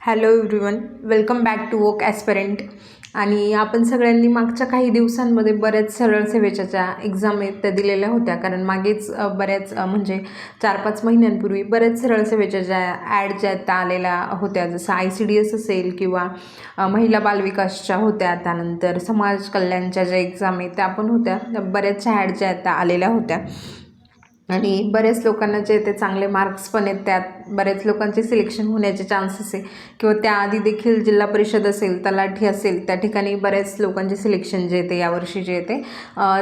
Hello everyone welcome back to woke aspirant आणि आपण सगळ्यांनी मागच्या काही दिवसांमध्ये बऱ्याच सरळ सेवेच्या ज्या एक्झाम आहेत त्या दिलेल्या होत्या. कारण मागेच बऱ्याच म्हणजे चार पाच महिन्यांपूर्वी बऱ्याच सरळ सेवेच्या ज्या ॲड ज्या त्या आलेल्या होत्या जसं आय सी डी एस असेल किंवा महिला बालविकासच्या होत्या त्यानंतर समाज कल्याणच्या ज्या एक्झाम आहेत त्या पण होत्या. त्या बऱ्याचशा ॲड ज्या आहेत त्या आलेल्या होत्या. आणि बऱ्याच लोकांना जे ते चांगले मार्क्स पण आहेत त्यात बऱ्याच लोकांचे सिलेक्शन होण्याचे चान्सेस आहे किंवा त्याआधी देखील जिल्हा परिषद असेल तलाठी असेल त्या ठिकाणी बऱ्याच लोकांचे सिलेक्शन जे येते यावर्षी जे येते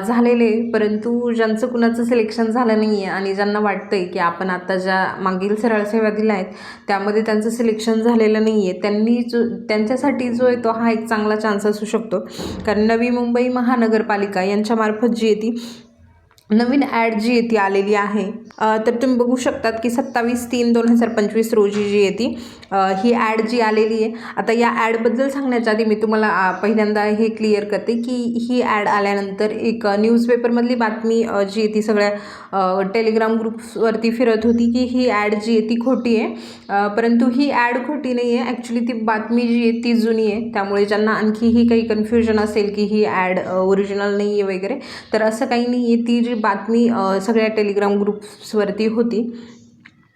झालेले आहे. परंतु ज्यांचं कुणाचं सिलेक्शन झालं नाही आहे आणि ज्यांना वाटतं आहे की आपण आता ज्या मागील सरळ सेवा दिल्या आहेत त्यामध्ये त्यांचं सिलेक्शन झालेलं नाही आहे त्यांनी जो त्यांच्यासाठी जो आहे तो हा एक चांगला चान्स असू शकतो कारण नवी मुंबई महानगरपालिका यांच्यामार्फत जी आहे ती नवीन ॲड जी आहे ती आलेली आहे. तर तुम्ही बघू शकतात की सत्तावीस तीन दोन हजार पंचवीस रोजी जी आहे ती ही ॲड जी आलेली आहे. आता या ॲडबद्दल सांगण्याच्या आधी मी तुम्हाला पहिल्यांदा हे क्लिअर करते की ही ॲड आल्यानंतर एक न्यूजपेपरमधली बातमी जी आहे ती सगळ्या टेलिग्राम ग्रुप्सवरती फिरत होती की ही ॲड जी आहे ती खोटी आहे. परंतु ही ॲड खोटी नाही आहे. ॲक्च्युली ती बातमी जी आहे ती जुनी आहे. त्यामुळे ज्यांना आणखीही काही कन्फ्युजन असेल की ही ॲड ओरिजिनल नाही आहे वगैरे तर असं काही नाही आहे. ती जी बातमी सगळ्या टेलिग्राम ग्रुप्सवरती होती.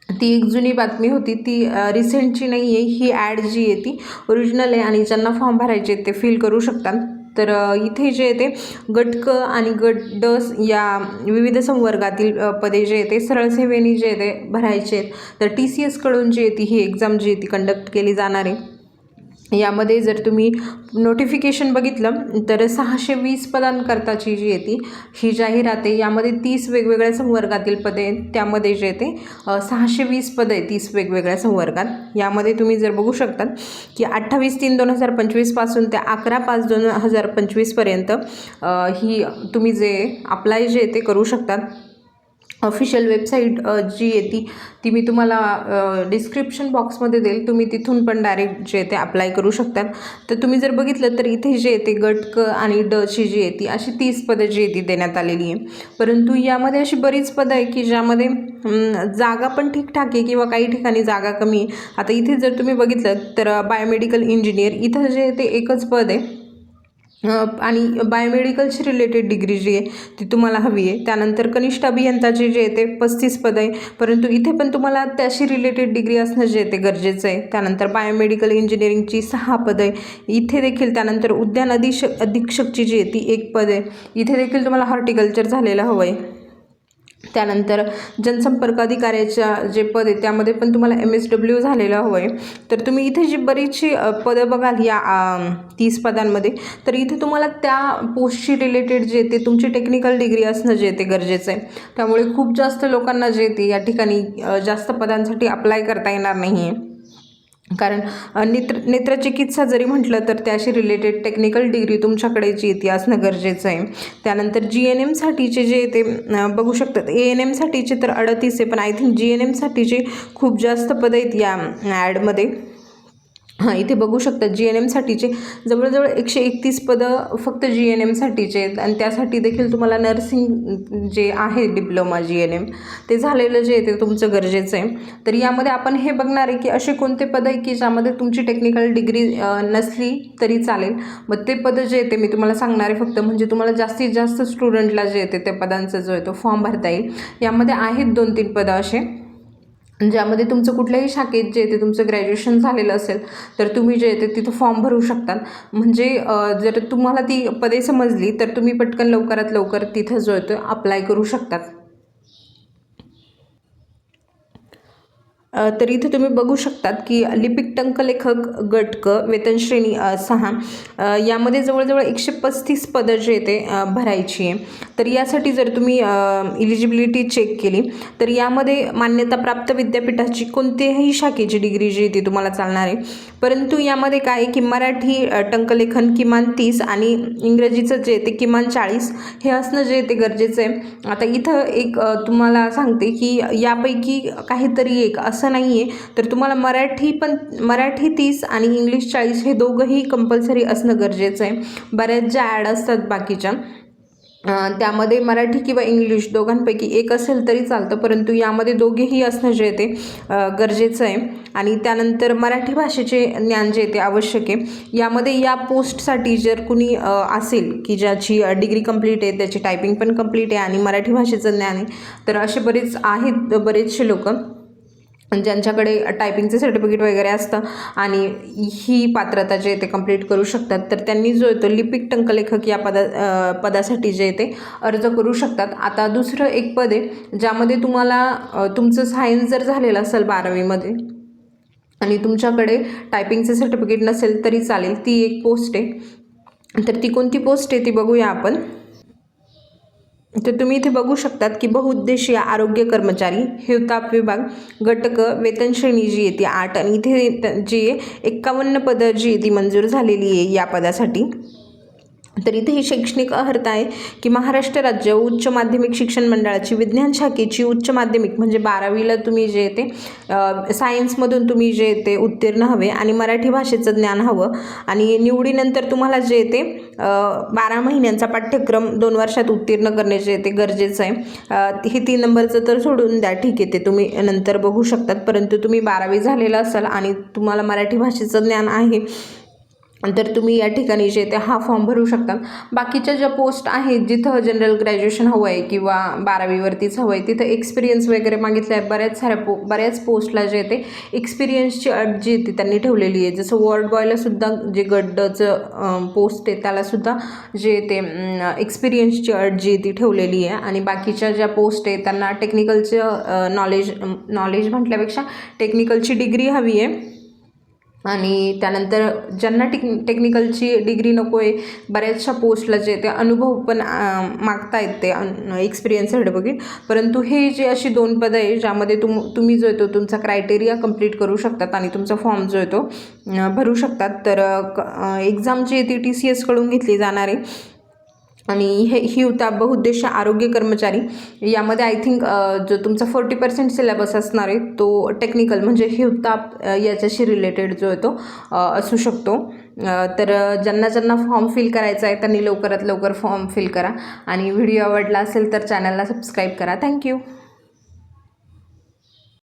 ती एक जुनी बातमी होती. ती रिसेंटची नाही आहे ही ॲड जी आहे ती ओरिजिनल आहे आणि ज्यांना फॉर्म भरायचे आहेत ते फिल करू शकतात. तर इथे जे येते ते आणि गट डस या विविध संवर्गातील पदे जे येते ते सरळ सेवेने जे येते ते भरायचे आहेत. तर टी सी एसकडून जी येते ही एक्झाम जी आहे ती कंडक्ट केली जाणार आहे. यामध्ये जर तुम्ही नोटिफिकेशन बघितलं तर सहाशे वीस पदांकरताची जी येते ही जाहिरात आहे यामध्ये तीस वेगवेगळ्या संवर्गातील पदे त्यामध्ये जे येते ते सहाशे वीस पदं आहे तीस वेगवेगळ्या संवर्गात. यामध्ये तुम्ही जर बघू शकतात की अठ्ठावीस तीन दोन हजार पंचवीसपासून ते अकरा पाच दोन हजार पंचवीसपर्यंत ही तुम्ही जे अप्लाय जे ते करू शकतात ऑफिशियल वेबसाईट जी आहे ती ती मी तुम्हाला डिस्क्रिप्शन बॉक्समध्ये देईल. तुम्ही तिथून पण डायरेक्ट जे आहे ते अप्लाय करू शकतात. तर तुम्ही जर बघितलं तर इथे जे येते गटक गट क आणि डची जी आहे ती अशी तीस पदं जी आहे ती देण्यात आलेली आहे. परंतु यामध्ये अशी बरीच पदं आहे की ज्यामध्ये जागा पण ठीकठाक आहे किंवा काही ठिकाणी जागा कमी आहे. आता इथे जर तुम्ही बघितलं तर बायोमेडिकल इंजिनियर इथं जे आहे ते एकच पद आहे. आणि बायोमेडिकलशी रिलेटेड डिग्री जी आहे ती तुम्हाला हवी आहे. त्यानंतर कनिष्ठ अभियंताची जे आहे ते पस्तीस पद आहे. परंतु इथे पण तुम्हाला त्याशी रिलेटेड डिग्री असणं जे आहे ते गरजेचं आहे. त्यानंतर बायोमेडिकल इंजिनिअरिंगची सहा पद आहे. इथे देखील त्यानंतर उद्यान अधीक्षक अधीक्षकची जी आहे ती एक पद आहे. इथे देखील तुम्हाला हॉर्टिकल्चर झालेलं हवं आहे. त्यानंतर जनसंपर्क अधिकाऱ्याच्या जे पद आहे त्यामध्ये पण तुम्हाला एम एस डब्ल्यू झालेलं हवं आहे तर तुम्ही इथे जी बरीचशी पदं बघाल या तीस पदांमध्ये तर इथे तुम्हाला त्या पोस्टशी रिलेटेड जे ते तुमची टेक्निकल डिग्री असणं जे ते गरजेचं आहे. त्यामुळे खूप जास्त लोकांना जे ते या ठिकाणी जास्त पदांसाठी अप्लाय करता येणार नाही आहे कारण नेत्र नेत्रचिकित्सा जरी म्हटलं तर त्याशी रिलेटेड टेक्निकल डिग्री तुमच्याकडे जी येते असणं गरजेचं आहे. त्यानंतर जी एन एमसाठीचे जे ते बघू शकतात. ए एन एमसाठीचे तर अडतीस आहे पण आय थिंक जी एन एमसाठीचे खूप जास्त पदं आहेत या ॲडमध्ये हां इथे बघू शकता जी एन एमसाठीचे जवळजवळ एकशे एकतीस पदं फक्त जी एन एमसाठीचे आहेत आणि त्यासाठी देखील तुम्हाला नर्सिंग जे आहे डिप्लोमा जी एन एम ते झालेलं जे आहे ते तुमचं गरजेचं आहे. तर यामध्ये आपण हे बघणार आहे की असे कोणते पदं आहे की ज्यामध्ये तुमची टेक्निकल डिग्री नसली तरी चालेल. मग ते पदं जे आहे ते मी तुम्हाला सांगणार आहे फक्त. म्हणजे तुम्हाला जास्तीत जास्त स्टुडंटला जे येते त्या पदांचा जो आहे तो फॉर्म भरता येईल. यामध्ये आहेत दोन तीन पदं असे. ज्यामध्ये तुमचं कुठल्याही शाखेत जे ते तुमचं ग्रॅज्युएशन झालेलं असेल तर तुम्ही जे येते ते तिथं फॉर्म भरू शकतात. म्हणजे जर तुम्हाला ती पदे समजली तर तुम्ही पटकन लवकरात लवकर तिथं जो आहे तो अप्लाय करू शकतात. तर इथे तुम्ही बघू शकतात की लिपिक टंकलेखक गट क वेतनश्रेणी सहा यामध्ये जवळजवळ एकशे पस्तीस पदं जे ते भरायची आहे. तर यासाठी जर तुम्ही इलिजिबिलिटी चेक केली तर यामध्ये मान्यताप्राप्त विद्यापीठाची कोणत्याही शाखेची डिग्री जी आहे ती तुम्हाला चालणार आहे. परंतु यामध्ये काय आहे की मराठी टंकलेखन किमान तीस आणि इंग्रजीचं जे ते किमान चाळीस हे असणं जे ते गरजेचं आहे. आता इथं एक तुम्हाला सांगते की यापैकी काहीतरी एक असं असं नाही आहे तर तुम्हाला मराठी पण मराठी तीस आणि इंग्लिश चाळीस हे दोघंही कंपल्सरी असणं गरजेचं आहे. बऱ्याच ज्या ॲड असतात बाकीच्या. त्यामध्ये मराठी किंवा इंग्लिश दोघांपैकी एक असेल तरी चालतं परंतु यामध्ये दोघेही असणं जे ते गरजेचं आहे. आणि त्यानंतर मराठी भाषेचे ज्ञान जे ते आवश्यक आहे. यामध्ये या पोस्टसाठी जर कुणी असेल की ज्याची डिग्री कंप्लीट आहे त्याची टायपिंग पण कंप्लीट आहे आणि मराठी भाषेचं ज्ञान आहे तर असे बरेच आहेत बरेचसे लोक. ज्यांच्याकडे टायपिंगचे सर्टिफिकेट वगैरे असतं आणि ही पात्रता जे आहे ते कंप्लीट करू शकतात तर त्यांनी जो येतो लिपिक टंकलेखक या पदा पदासाठी जे ते अर्ज करू शकतात. आता दुसरं एक पद आहे ज्यामध्ये तुम्हाला तुमचं सायन्स जर झालेलं असेल बारावीमध्ये आणि तुमच्याकडे टायपिंगचं सर्टिफिकेट नसेल तरी चालेल ती एक पोस्ट आहे. तर ती कोणती पोस्ट आहे ती बघूया आपण. तर तुम्ही इथे बघू शकतात की बहुउद्देशीय आरोग्य कर्मचारी हिवताप विभाग घटक वेतनश्रेणी जी आहे ती आठ आणि इथे त- जी एक्कावन्न पदं जी आहे ती मंजूर झालेली आहे या पदासाठी. तर इथे ही शैक्षणिक अर्हता आहे की महाराष्ट्र राज्य उच्च माध्यमिक शिक्षण मंडळाची विज्ञान शाखेची उच्च माध्यमिक म्हणजे बारावीला तुम्ही जे ते सायन्समधून तुम्ही जे ते उत्तीर्ण हवे आणि मराठी भाषेचं ज्ञान हवं. आणि निवडीनंतर तुम्हाला जे ते बारा महिन्यांचा पाठ्यक्रम दोन वर्षात उत्तीर्ण करणे जे ते गरजेचं आहे. हे तीन नंबरचं तर सोडून द्या ठीक आहे ते तुम्ही नंतर बघू शकतात. परंतु तुम्ही बारावी झालेलं असाल आणि तुम्हाला मराठी भाषेचं ज्ञान आहे तर तुम्ही या ठिकाणी जे ते हा फॉर्म भरू शकता. बाकीच्या ज्या पोस्ट आहेत जिथं जनरल ग्रॅज्युएशन हवं आहे किंवा बारावीवरतीच हवं आहे तिथं एक्सपिरियन्स वगैरे मागितलं आहे बऱ्याच साऱ्या पो बऱ्याच पोस्टला जे ते एक्सपिरियन्सची अट जी ती त्यांनी ठेवलेली आहे. जसं वॉर्ड बॉयलासुद्धा जे गड्डचं पोस्ट आहे त्यालासुद्धा जे ते एक्सपिरियन्सची अट जी ती ठेवलेली आहे. आणि बाकीच्या ज्या पोस्ट आहे त्यांना टेक्निकलचं नॉलेज नॉलेज म्हटल्यापेक्षा टेक्निकलची डिग्री हवी आहे. आणि त्यानंतर ज्यांना टेक टेक्निकलची डिग्री नको आहे बऱ्याचशा पोस्टला जे ते अनुभव पण मागता येते ते एक्सपिरियन्स सर्टिफिकेट परंतु हे जे अशी दोन पदं आहे ज्यामध्ये तुम तुम्ही जो येतो तुमचा क्रायटेरिया कंप्लीट करू शकतात आणि तुमचा फॉर्म जो आहे तो भरू शकतात. तर एक्झाम जी आहे ती टी सी एसकडून घेतली जाणार आहे. आणि हे ही होता बहुउद्देश आरोग्य कर्मचारी. यामध्ये आय थिंक जो तुमचा फोर्टी पर्सेंट सिलेबस असणार आहे तो टेक्निकल म्हणजे हिवताप याच्याशी रिलेटेड जो आहे तो असू शकतो. तर ज्यांना ज्यांना फॉर्म फिल करायचा आहे त्यांनी लवकरात लवकर फॉर्म फिल करा. आणि व्हिडिओ आवडला असेल तर चॅनलला सबस्क्राईब करा. थँक्यू